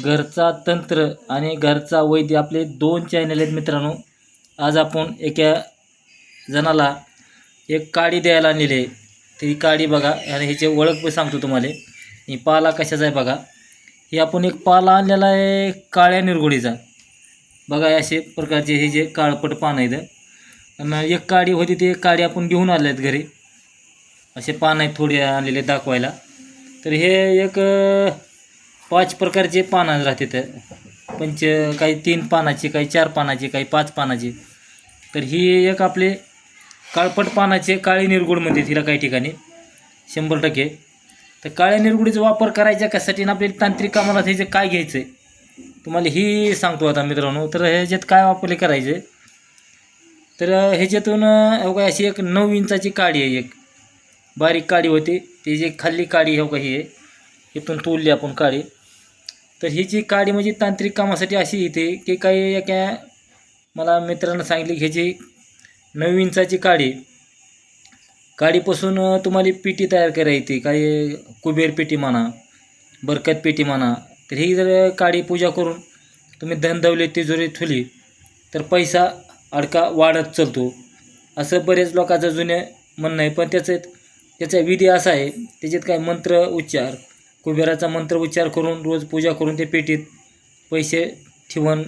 घरचा तंत्र आणि घरचा वैद्य आपले दोन चॅनल आहेत मित्रांनो. आज आपण एका जणाला एक काडी द्यायला आणलेली आहे. ती काडी बघा आणि ह्याची ओळख पण सांगतो तुम्हाला. ही पाला कशाचा आहे बघा. हे आपण एक पाला आणलेला आहे काळ्या निरगुडीचा. बघा असे प्रकारचे हे जे काळपट पान आहेत. आणि एक काडी होती ती काडी आपण घेऊन आले आहेत घरी. असे पान आहेत थोडे आणलेले दाखवायला. तर हे एक पाच प्रकारचे पानं राहतात पंच काही तीन पानाची काही चार पानाची काही पाच पानाची. तर ही एक आपले काळपट पानाचे काळी निरगुड म्हणते तिला काही ठिकाणी. शंभर टक्के. तर काळ्या निरगुडीचा वापर करायचा कशासाठी? आणि आपल्याला तांत्रिक कामाला त्याचे काय घ्यायचं आहे तुम्हाला ही सांगतो आता मित्रांनो. तर ह्याच्यात काय वापरले करायचे? तर ह्याच्यातून अवघा काय अशी एक नऊ इंचाची काडी आहे एक. बारीक काडी होती. ती जी खाल्ली काडी हो का ही आहे. इथून तोडली आपण काडी. तर ही जी काडी म्हणजे तांत्रिक कामासाठी अशी येते की काही एका मला मित्रांना सांगितली की ह्याची नऊ इंचाची काडी काडीपासून तुम्हाला पेटी तयार करायची येते काही कुबेर पेटी म्हणा बरकत पेटी म्हणा तर ही जर काडी पूजा करून तुम्ही धन तिजोरी ठुली तर पैसा अडका वाढत चालतो. असं बरेच लोकांचं जुने म्हणणं आहे पण त्याचं त्याचा विधी असा आहे त्याच्यात काय मंत्र उच्चार कुबेराचा मंत्र उच्चार करून रोज पूजा करून ते पेटीत पैसे ठेवून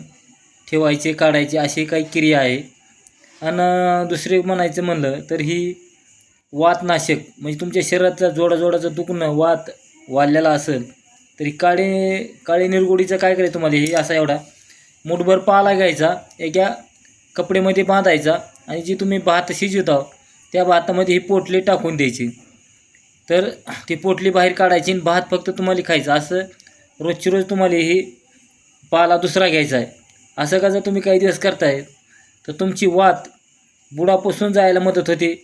ठेवायचे काढायचे अशी काही क्रिया आहे. आणि दुसरे म्हणायचं म्हणलं तर ही वातनाशक म्हणजे तुमच्या शरीराचा जोडाजोडाचं दुखणं वात वाढलेला असेल तरी काळे काळे निरगुडीचं काय करायचं तुम्हाला? हे असा एवढा मुठभर पाला घ्यायचा एका कपडेमध्ये बांधायचा आणि जी तुम्ही भात शिजवता त्या भातामध्ये ही पोटली टाकून द्यायची. तर ती पोटली बाहेर काढायची आणि भात फक्त तुम्हाला खायचं. असं रोजची रोज तुम्हाला ही पाला दुसरा घ्यायचा आहे. असं का जर तुम्ही काही दिवस करताय तर तुमची वात बुडापासून जायला मदत होते.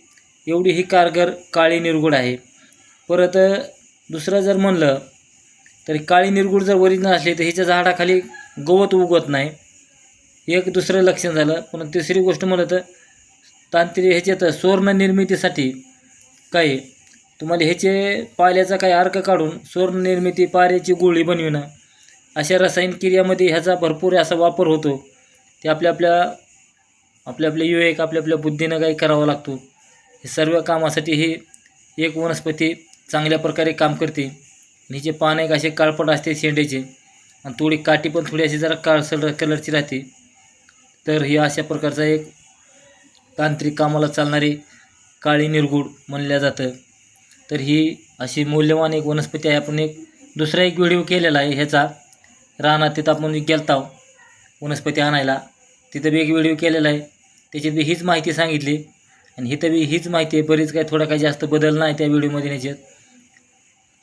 एवढी ही कारगर काळी निर्गुड आहे. परत दुसरं जर म्हणलं तर काळी निर्गुड जर ओरिजिनल असली तर ह्याच्या झाडाखाली गवत उगवत नाही. एक दुसरं लक्षण झालं. पण तिसरी गोष्ट म्हणलं तर तांत्रिक ह्याच्यात सुवर्ण निर्मितीसाठी काही तुम्हाला ह्याचे पाल्याचा काही अर्क काढून स्वर्णनिर्मिती पाऱ्याची गोळी बनविणं. अशा रसायन क्रियामध्ये ह्याचा भरपूर असा वापर होतो. ते आपल्या आपल्या आपल्या आपल्या विवेक आपल्या आपल्या बुद्धीनं काही करावा लागतो. हे सर्व कामासाठी हे एक वनस्पती चांगल्या प्रकारे काम करते. हिचे पान एक असे काळपट असते शेंड्याचे आणि थोडी काठी पण थोडी अशी जरा काळसर कलरची राहते. तर ही अशा प्रकारचा एक तांत्रिक कामाला चालणारी काळी निरगुड म्हणल्या जातं. तर ही अशी मौल्यवान एक वनस्पती आहे. आपण एक दुसरा एक व्हिडिओ केलेला आहे ह्याचा. रानात तिथं आपण गेलता हो, वनस्पती आणायला. तिथं बी एक व्हिडिओ केलेला आहे. त्याच्यात बी हीच माहिती सांगितली. आणि इथं बी हीच माहिती आहे. बरीच काय थोडा काही जास्त बदल नाही त्या व्हिडिओमध्ये ह्याच्यात.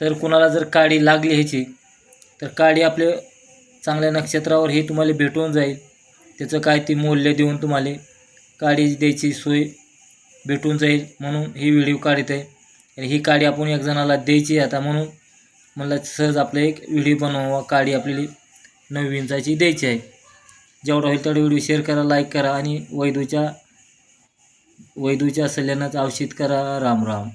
तर कुणाला जर काडी लागली ह्याची तर काडी आपल्या चांगल्या नक्षत्रावर ही तुम्हाला भेटून जाईल. त्याचं काय ती मूल्य देऊन तुम्हाला काडी द्यायची सोय भेटून जाईल म्हणून ही व्हिडिओ काढत आहे. ही काडी आपण एक जणाला द्यायची आहे. आता म्हणून म्हणलं सहज आपलं एक व्हिडिओ बनवा काडी आपल्याला नवीन इंचाची द्यायची आहे. जेवढा होईल तेवढा व्हिडिओ शेअर करा लाईक करा आणि वैदूच्या वैदूच्या सल्ल्यानंच औषध करा. राम राम.